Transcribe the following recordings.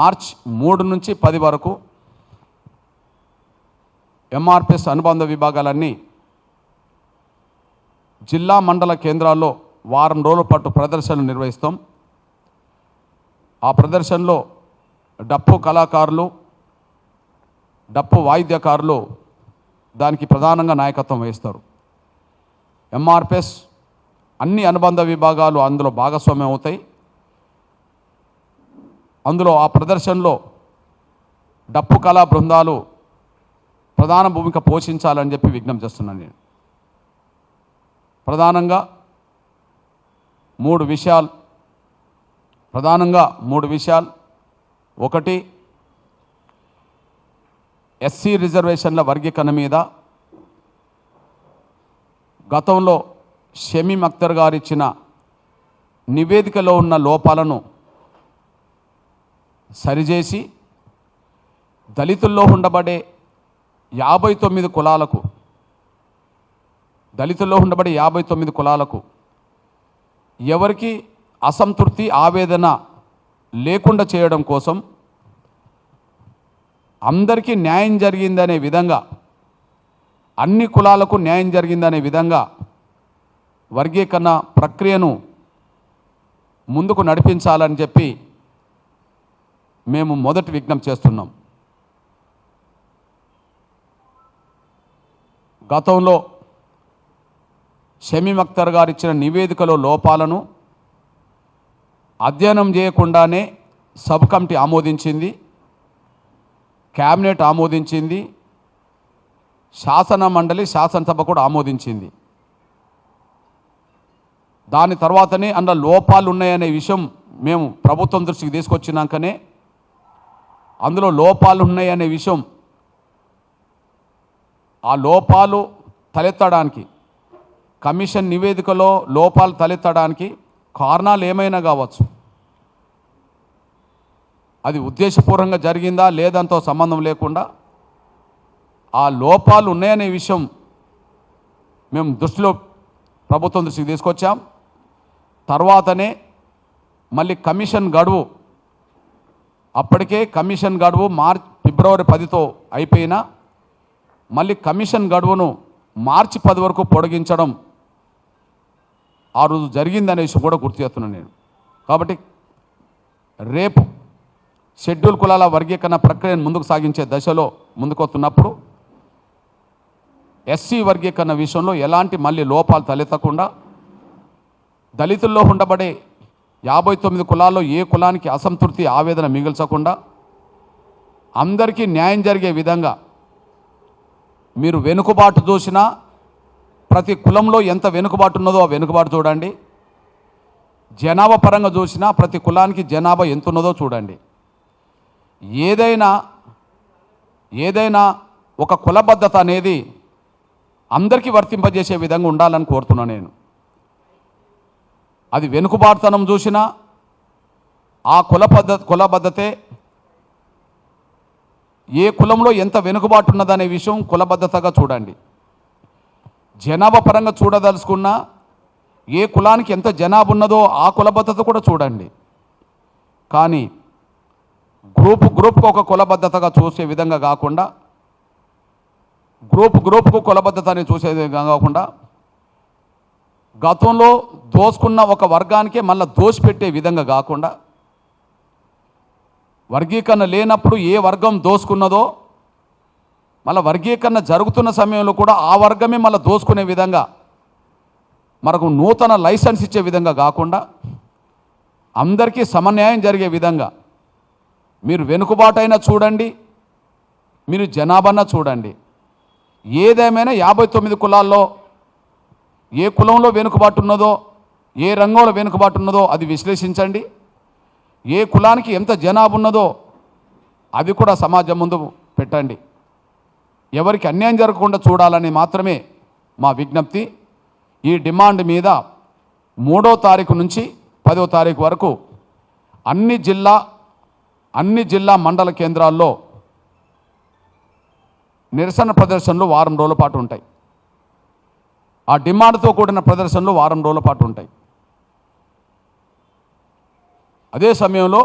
March మూడు నుంచి పది వరకు ఎంఆర్పిఎస్ అనుబంధ విభాగాలన్నీ జిల్లా మండల కేంద్రాల్లో వారం రోజుల పాటు ప్రదర్శనలు నిర్వహిస్తాం. ఆ ప్రదర్శనలో డప్పు కళాకారులు డప్పు వాయిద్యకారులు దానికి ప్రధానంగా నాయకత్వం వహిస్తారు. ఎంఆర్పిఎస్ అన్ని అనుబంధ విభాగాలు అందులో భాగస్వామ్యం అవుతాయి. అందులో ఆ ప్రదర్శనలో డప్పు కళా బృందాలు ప్రధాన భూమిక పోషించాలని చెప్పి విజ్ఞప్తి చేస్తున్నాను నేను. ప్రధానంగా మూడు విషయాలు ప్రధానంగా మూడు విషయాలు. ఒకటి ఎస్సీ రిజర్వేషన్ల వర్గీకరణ మీద గతంలో షమీం అఖ్తర్ గారు ఇచ్చిన నివేదికలో ఉన్న లోపాలను సరిచేసి దళితుల్లో ఉండబడే యాభై తొమ్మిది కులాలకు దళితుల్లో ఉండబడే యాభై తొమ్మిది కులాలకు ఎవరికి అసంతృప్తి ఆవేదన లేకుండా చేయడం కోసం అందరికీ న్యాయం జరిగిందనే విధంగా అన్ని కులాలకు న్యాయం జరిగిందనే విధంగా వర్గీకరణ ప్రక్రియను ముందుకు నడిపించాలని చెప్పి మేము మొదటి విఘ్నం చేస్తున్నాం. గతంలో షమీం అఖ్తర్ గారు ఇచ్చిన నివేదికలో లోపాలను అధ్యయనం చేయకుండానే సబ్ కమిటీ ఆమోదించింది క్యాబినెట్ ఆమోదించింది శాసన మండలి శాసనసభ కూడా ఆమోదించింది. దాని తర్వాతనే అందులో లోపాలు ఉన్నాయనే విషయం మేము ప్రభుత్వం దృష్టికి తీసుకొచ్చినాకనే అందులో లోపాలు ఉన్నాయనే విషయం. ఆ లోపాలు తలెత్తడానికి కమిషన్ నివేదికలో లోపాలు తలెత్తడానికి కారణాలు ఏమైనా కావచ్చు? అది ఉద్దేశపూర్వకంగా జరిగిందా? లేదంతో సంబంధం లేకుండా? ఆ లోపాలు ఉన్నాయనే విషయం మేము దృష్టిలో ప్రభుత్వం దృష్టికి తీసుకొచ్చాం. తర్వాతనే మళ్ళీ కమిషన్ గడువు అప్పటికే కమిషన్ గడువు మార్చ్ ఫిబ్రవరి పదితో అయిపోయినా మళ్ళీ కమిషన్ గడువును మార్చి పది వరకు పొడిగించడం ఆ రోజు జరిగిందనే విషయం కూడా గుర్తు చేస్తున్నాను నేను. కాబట్టి రేపు షెడ్యూల్ కులాల వర్గీకరణ ప్రక్రియను ముందుకు సాగించే దశలో ముందుకొస్తున్నప్పుడు ఎస్సీ వర్గీకరణ విషయంలో ఎలాంటి మళ్ళీ లోపాలు తలెత్తకుండా దళితుల్లో ఉండబడే యాభై తొమ్మిది కులాల్లో ఏ కులానికి అసంతృప్తి ఆవేదన మిగిల్చకుండా అందరికీ న్యాయం జరిగే విధంగా మీరు వెనుకబాటు చూసినా ప్రతి కులంలో ఎంత వెనుకబాటు ఉన్నదో ఆ వెనుకబాటు చూడండి. జనాభా పరంగా చూసినా ప్రతి కులానికి జనాభా ఎంత ఉన్నదో చూడండి. ఏదైనా ఏదైనా ఒక కులబద్ధత అనేది అందరికీ వర్తింపజేసే విధంగా ఉండాలని కోరుతున్నాను నేను. అది వెనుకబాటుతనం చూసినా ఆ కుల పద్ధతి కులబద్ధతే ఏ కులంలో ఎంత వెనుకబాటు ఉన్నదనే విషయం కులబద్ధతగా చూడండి. జనాభా పరంగా చూడదలుచుకున్నా ఏ కులానికి ఎంత జనాభా ఉన్నదో ఆ కులబద్ధత కూడా చూడండి. కానీ గ్రూప్ గ్రూప్కు ఒక కులబద్ధతగా చూసే విధంగా కాకుండా గ్రూప్ గ్రూప్కు కులబద్ధతని చూసే విధంగా కాకుండా గతంలో దోసుకున్న ఒక వర్గానికే మళ్ళీ దోసిపెట్టే విధంగా కాకుండా వర్గీకరణ లేనప్పుడు ఏ వర్గం దోసుకున్నదో మళ్ళీ వర్గీకరణ జరుగుతున్న సమయంలో కూడా ఆ వర్గమే మళ్ళీ దోసుకునే విధంగా మనకు నూతన లైసెన్స్ ఇచ్చే విధంగా కాకుండా అందరికీ సమన్యాయం జరిగే విధంగా మీరు వెనుకబాటైనా చూడండి మీరు జనాభాన చూడండి. ఏదేమైనా యాభై తొమ్మిది కులాల్లో ఏ కులంలో వెనుకబాటు ఉన్నదో ఏ రంగంలో వెనుకబాటు ఉన్నదో అది విశ్లేషించండి. ఏ కులానికి ఎంత జనాభా ఉన్నదో అది కూడా సమాజం ముందు పెట్టండి. ఎవరికి అన్యాయం జరగకుండా చూడాలని మాత్రమే మా విజ్ఞప్తి. ఈ డిమాండ్ మీద మూడో తారీఖు నుంచి పదో తారీఖు వరకు అన్ని జిల్లా అన్ని జిల్లా మండల కేంద్రాల్లో నిరసన ప్రదర్శనలు వారం రోజుల పాటు ఉంటాయి. ఆ డిమాండ్తో కూడిన ప్రదర్శనలు వారం రోజుల పాటు ఉంటాయి. అదే సమయంలో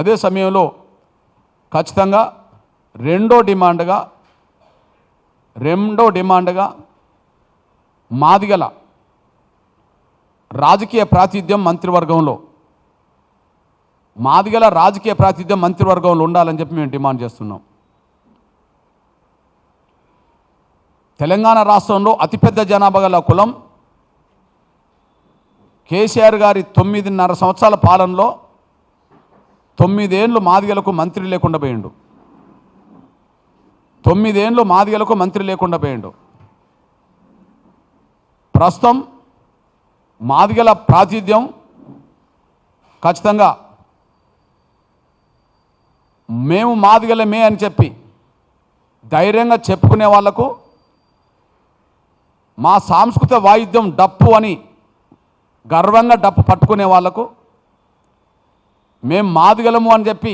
అదే సమయంలో ఖచ్చితంగా రెండో డిమాండ్గా రెండో డిమాండ్గా మాదిగల రాజకీయ ప్రాతిధ్యం మంత్రివర్గంలో మాదిగల రాజకీయ ప్రాతిధ్యం మంత్రివర్గంలో ఉండాలని చెప్పి మేము డిమాండ్ చేస్తున్నాం. తెలంగాణ రాష్ట్రంలో అతిపెద్ద జనాభా గల కులం కేసీఆర్ గారి తొమ్మిదిన్నర సంవత్సరాల పాలనలో తొమ్మిదేండ్లు మాదిగలకు మంత్రి లేకుండా పోయిండు. తొమ్మిదేండ్లు మాదిగలకు మంత్రి లేకుండా పోయిండు. ప్రస్తుతం మాదిగల ప్రాతినిధ్యం ఖచ్చితంగా మేము మాదిగలమే అని చెప్పి ధైర్యంగా చెప్పుకునే వాళ్ళకు మా సాంస్కృతిక వాయిద్యం డప్పు అని గర్వంగా డప్పు పట్టుకునే వాళ్ళకు మేం మాదిగలము అని చెప్పి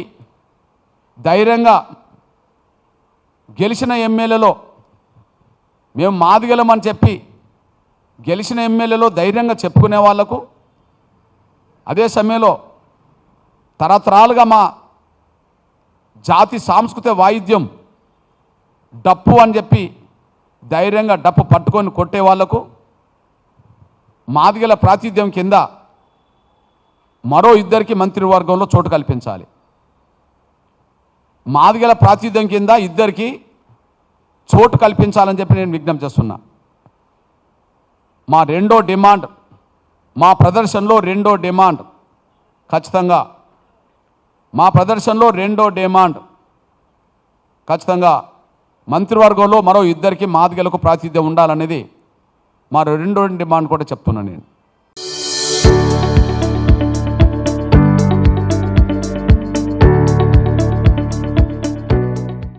ధైర్యంగా గెలిచిన ఎమ్మెల్యేలో మేము మాదిగలం అని చెప్పి గెలిచిన ఎమ్మెల్యేలో ధైర్యంగా చెప్పుకునే వాళ్ళకు అదే సమయంలో తరతరాలుగా మా జాతి సాంస్కృతిక వాయిద్యం డప్పు అని చెప్పి ధైర్యంగా డప్పు పట్టుకొని కొట్టే వాళ్ళకు మాదిగల ప్రాతిధ్యం కింద మరో ఇద్దరికి మంత్రివర్గంలో చోటు కల్పించాలి. మాదిగల ప్రాతిధ్యం కింద ఇద్దరికి చోటు కల్పించాలని చెప్పి నేను విజ్ఞప్తి చేస్తున్నా. మా రెండో డిమాండ్ మా ప్రదర్శనలో రెండో డిమాండ్ ఖచ్చితంగా మా ప్రదర్శనలో రెండో డిమాండ్ ఖచ్చితంగా మంత్రివర్గంలో మరో ఇద్దరికి మాదిగలకు ప్రాతినిధ్యం ఉండాలనేది మా రెండో డిమాండ్ కూడా చెప్తున్నాను నేను.